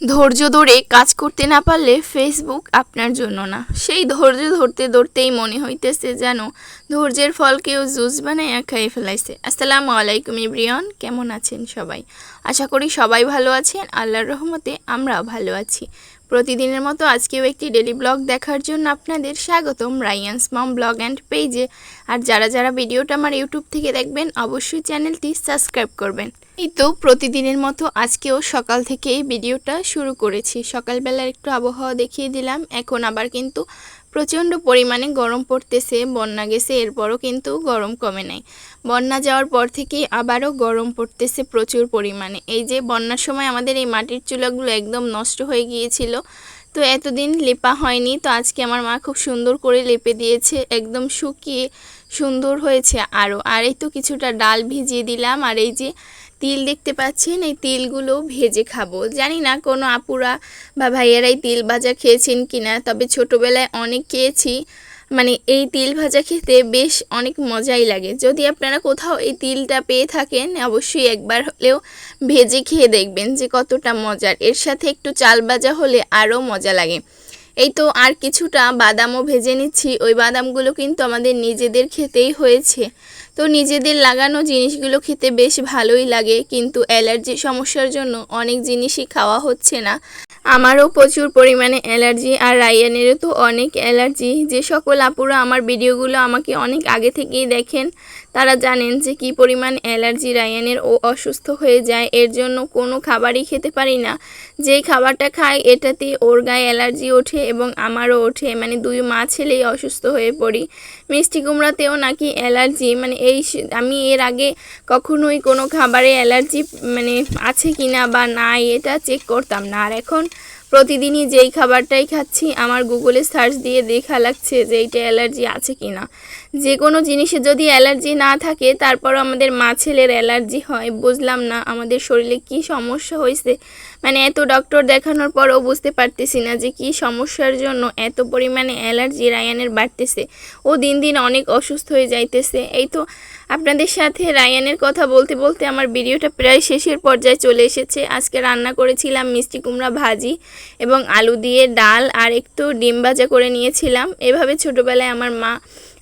ধৈর্য ধরে কাজ করতে না পারলে ফেসবুক আপনার জন্য না। সেই ধৈর্য ধরতে ধরতেই মনে হইতেছে যেন ধৈর্যের ফল কেউ জুস বানাইয়া খাইয়ে ফেলাইছে। আসসালামু আলাইকুম ইব্রিয়ন কেমন আছেন সবাই? আশা করি সবাই ভালো আছেন, আল্লাহর রহমতে আমরাও ভালো আছি। প্রতিদিনের মতো আজকেও একটি ডেলি ব্লগ দেখার জন্য আপনাদের স্বাগতম রায়ান্স মম ব্লগ অ্যান্ড পেজে। আর যারা যারা ভিডিওটা আমার ইউটিউব থেকে দেখবেন, অবশ্যই চ্যানেলটি সাবস্ক্রাইব করবেন। এই তো প্রতিদিনের মতো আজকেও সকাল থেকে এই ভিডিওটা শুরু করেছি। সকালবেলার একটু আবহাওয়া দেখিয়ে দিলাম, এখন আবার কিন্তু প্রচণ্ড পরিমাণে গরম পড়তেছে, বন্যা গেছে, এরপরও কিন্তু গরম কমে নাই। বন্যা যাওয়ার পর থেকেই আবারও গরম পড়তেছে প্রচুর পরিমাণে। এই যে বন্যার সময় আমাদের এই মাটির চুলাগুলো একদম নষ্ট হয়ে গিয়েছিল, তো এতদিন লেপা হয়নি, তো আজকে আমার মা খুব সুন্দর করে লেপে দিয়েছে, একদম শুকিয়ে সুন্দর হয়েছে আরও। আর এই তো কিছুটা ডাল ভিজিয়ে দিলাম, আর এই যে তিল দেখতে পাচ্ছেন, এই তিলগুলো ভেজে খাব। জানি না কোনো আপুরা বা ভাইয়ারাই তিল ভাজা খেয়েছেন কিনা, তবে ছোটোবেলায় অনেক খেয়েছি। মানে এই তিল ভাজা খেতে বেশ অনেক মজাই লাগে। যদি আপনারা কোথাও এই তিলটা পেয়ে থাকেন, অবশ্যই একবার হলেও ভেজে খেয়ে দেখবেন যে কতটা মজার। এর সাথে একটু চাল ভাজা হলে আরও মজা লাগে। এই তো আর কিছুটা বাদামও ভেজে নিচ্ছি। ওই বাদামগুলো কিন্তু আমাদের নিজেদের খেতেই হয়েছে। তো নিজেদের লাগানো জিনিসগুলো খেতে বেশ ভালোই লাগে, কিন্তু অ্যালার্জি সমস্যার জন্য অনেক জিনিসই খাওয়া হচ্ছে না। আমারও প্রচুর পরিমাণে অ্যালার্জি, আর রায়ানেরও তো অনেক অ্যালার্জি। যে সকল আপুরা আমার ভিডিওগুলো আমাকে অনেক আগে থেকেই দেখেন, তারা জানেন যে কি পরিমাণ অ্যালার্জি রায়ানের ও অসুস্থ হয়ে যায়। এর জন্য কোনো খাবারই খেতে পারি না। যেই খাবারটা খাই, এটাতে ওর গায়ে অ্যালার্জি ওঠে এবং আমারও ওঠে। মানে দুই মা ছেলেই অসুস্থ হয়ে পড়ি। মিষ্টি কুমড়াতেও নাকি অ্যালার্জি মানে এই আমি এর আগে কখনোই কোনো খাবারে অ্যালার্জি মানে আছে কি না বা নাই, এটা চেক করতাম না। আর এখন প্রতিদিনই যেই খাবারটাই খাচ্ছি, আমার গুগলে সার্চ দিয়ে দেখা লাগছে যে এইটা অ্যালার্জি আছে কি না যে কোনো জিনিসে যদি অ্যালার্জি না থাকে তারপর আমাদের মা ছেলের অ্যালার্জি হয়, বুঝলাম না আমাদের শরীরে কি সমস্যা হয়েছে। মানে এত ডক্টর দেখানোর পরও বুঝতে পারতেছি না যে কি সমস্যার জন্য এত পরিমাণে অ্যালার্জি রায়ানের বাড়তেছে। ও দিন দিন অনেক অসুস্থ হয়ে যাইতেছে। এই তো আপনাদের সাথে রায়ানের কথা বলতে বলতে আমার ভিডিওটা প্রায় শেষের পর্যায়ে চলে এসেছে। আজকে রান্না করেছিলাম মিষ্টি কুমড়া ভাজি এবং আলু দিয়ে ডাল আর একটু ডিম ভাজা করে নিয়েছিলাম। এভাবে ছোটোবেলায় আমার মা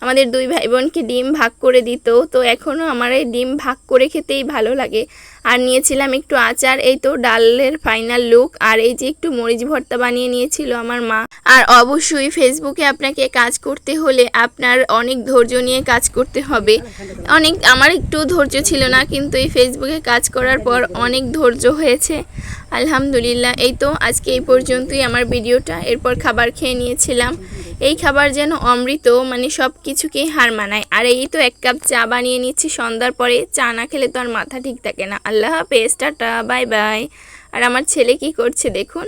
আমাদের দুই ভাই বোনকে ডিম ভাগ করে দিত। তো এখনও আমার এই ডিম ভাগ করে খেতেই ভালো লাগে। আর নিয়েছিলাম একটু আচার, এই তো ডালের ফাইনাল লুক আর এই যে একটু মরিচ ভর্তা বানিয়ে নিয়েছিল আমার মা। আর অবশ্যই ফেসবুকে আপনাকে কাজ করতে হলে আপনার অনেক ধৈর্য নিয়ে কাজ করতে হবে। অনেক, আমার একটু ধৈর্য ছিল না, কিন্তু এই ফেসবুকে কাজ করার পর অনেক ধৈর্য হয়েছে। আলহামদুলিল্লাহ, এই তো আজকে এই পর্যন্তই আমার ভিডিওটা। এরপর খাবার খেয়ে নিয়েছিলাম। এই খাবার যেন অমৃত মানে সব কিছুকেই হার মানায়। আর এই তো এক কাপ চা বানিয়ে নিচ্ছি, সন্ধ্যার পরে চা না খেলে তো আর মাথা ঠিক থাকে না। আল্লাহ হাফেজ, টাটা, বাই বাই। আর আমার ছেলে কি করছে দেখুন।